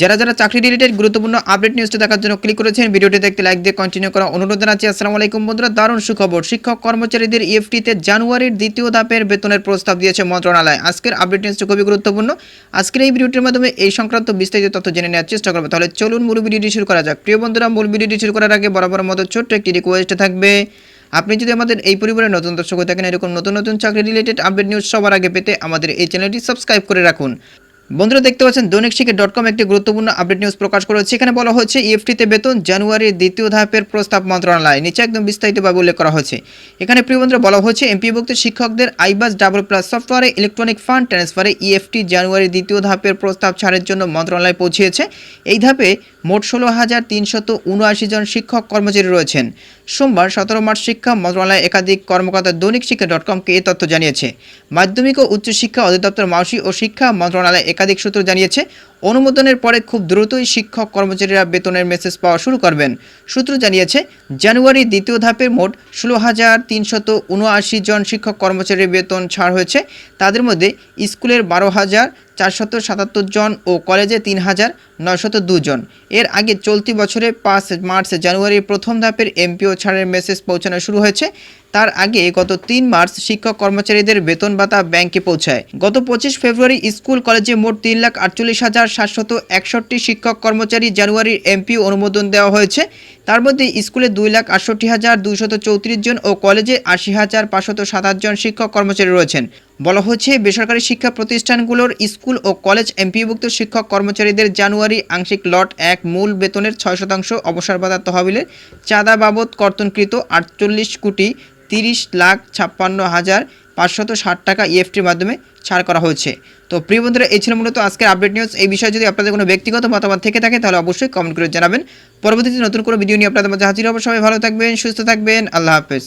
যারা যারা চাকরি রিলেটেড গুরুত্বপূর্ণ আপডেট নিউজটা দেখার জন্য ক্লিক করেছেন ভিডিওটি দেখতে লাইক দিয়ে কন্টিনিউ করা অনুরোধ জানাচ্ছি। আসসালামু আলাইকুম বন্ধুরা, দারুণ সুখবর। শিক্ষক কর্মচারীদের ইএফটিতে জানুয়ারির দ্বিতীয় ধাপের বেতনের প্রস্তাব দিয়েছে মন্ত্রণালয়। আজকের আপডেট নিউজটা খুবই গুরুত্বপূর্ণ। আজকের এই ভিডিওটির মাধ্যমে এই সংক্রান্ত বিস্তারিত তথ্য জেনে নেওয়ার চেষ্টা করব। তাহলে চলুন মূল ভিডিওটি শুরু করা যাক। প্রিয় বন্ধুরা, মূল ভিডিওটি শুরু করার আগে বরাবর মতো ছোট্ট একটি রিকোয়েস্ট থাকবে। আপনি যদি আমাদের এই পরিবারের নতুন দর্শক হয়ে থাকেন, এরকম নতুন নতুন চাকরি রিলেটেড আপডেট নিউজ সবার আগে পেতে আমাদের এই চ্যানেলটি সাবস্ক্রাইব করে রাখুন। বন্ধুরা দেখতে পাচ্ছেন দৈনিক শিখে ডট কম একটি গুরুত্বপূর্ণ আপডেট নিউজ প্রকাশ করেছে। এখানে বলা হয়েছে ইএফটিতে বেতন জানুয়ারির দ্বিতীয় ধাপের প্রস্তাব মন্ত্রণালয়। নিচে একদম বিস্তারিতভাবে উল্লেখ করা হয়েছে এখানে প্রিয় বন্ধুরা বলা হয়েছে এমপিভুক্ত শিক্ষকদের আইবাস ডাবল প্লাস সফটওয়্যারে ইলেকট্রনিক ফান্ড ট্রান্সফারে ইএফটি জানুয়ারির দ্বিতীয় ধাপের প্রস্তাব ছাড়ের জন্য মন্ত্রণালয় পৌঁছিয়েছে এই ধাপে মোট ষোলো হাজার তিনশত উনআশি জন শিক্ষক কর্মচারী রয়েছেন। সোমবার সতেরো মার্চ শিক্ষা মন্ত্রণালয় একাধিক কর্মকর্তা দৈনিক শিক্ষা ডট কমকে এই তথ্য জানিয়েছে। মাধ্যমিক ও উচ্চশিক্ষা অধিদপ্তর মাউসি ও শিক্ষা মন্ত্রণালয় একাধিক সূত্র জানিয়েছে, অনুমোদনের পরে খুব দ্রুতই শিক্ষক কর্মচারীরা বেতনের মেসেজ পাওয়া শুরু করবেন। সূত্র জানিয়েছে, জানুয়ারি দ্বিতীয় ধাপের মোট ষোলো হাজার তিনশত উনআশি জন শিক্ষক কর্মচারীর বেতন ছাড় হয়েছে। তাদের মধ্যে স্কুলের বারো হাজার চারশত সাতাত্তর জন ও কলেজে তিন হাজার নয়শত জন। এর আগে চলতি বছরে পাঁচ মার্চ জানুয়ারির প্রথম ধাপের এমপিও ছাড়ের মেসেজ পৌঁছানো শুরু হয়েছে। তার আগে গত তিন মার্চ শিক্ষক কর্মচারীদের বেতন ভাতা ব্যাংকে পৌঁছায়। গত পঁচিশ ফেব্রুয়ারি স্কুল কলেজে মোট তিন লাখ আটচল্লিশ হাজার সাতশত একষট্টি শিক্ষক কর্মচারী জানুয়ারির এমপি অনুমোদন দেওয়া হয়েছে। তার মধ্যে স্কুলে দুই লাখ আটষট্টি হাজার দুইশত চৌত্রিশ জন ও কলেজে আশি হাজার পাঁচশত সাতাশ জন শিক্ষক কর্মচারী রয়েছেন। বলা হচ্ছে, বেসরকারি শিক্ষা প্রতিষ্ঠানগুলোর স্কুল ও কলেজ এমপিভুক্ত শিক্ষক কর্মচারীদের জানুয়ারি আংশিক লট এক মূল বেতনের ছয় শতাংশ অবসর ভাতা তহবিলের চাঁদা বাবদ কর্তনকৃত আটচল্লিশ কোটি তিরিশ লাখ ছাপ্পান্ন হাজার পাঁচশত ষাট টাকা ইএফটির মাধ্যমে ছাড় করা হয়েছে। তো প্রিয় বন্ধুরা, এই ছিল মূলত আজকের আপডেট নিউজ এই বিষয়ে যদি আপনাদের কোনো ব্যক্তিগত মতামত থেকে থাকে, তাহলে অবশ্যই কমেন্ট করে জানাবেন। পরবর্তীতে নতুন কোনো ভিডিও নিয়ে আপনাদের মাঝে হাজির হব। সবাই ভালো থাকবেন, সুস্থ থাকবেন। আল্লাহ হাফেজ।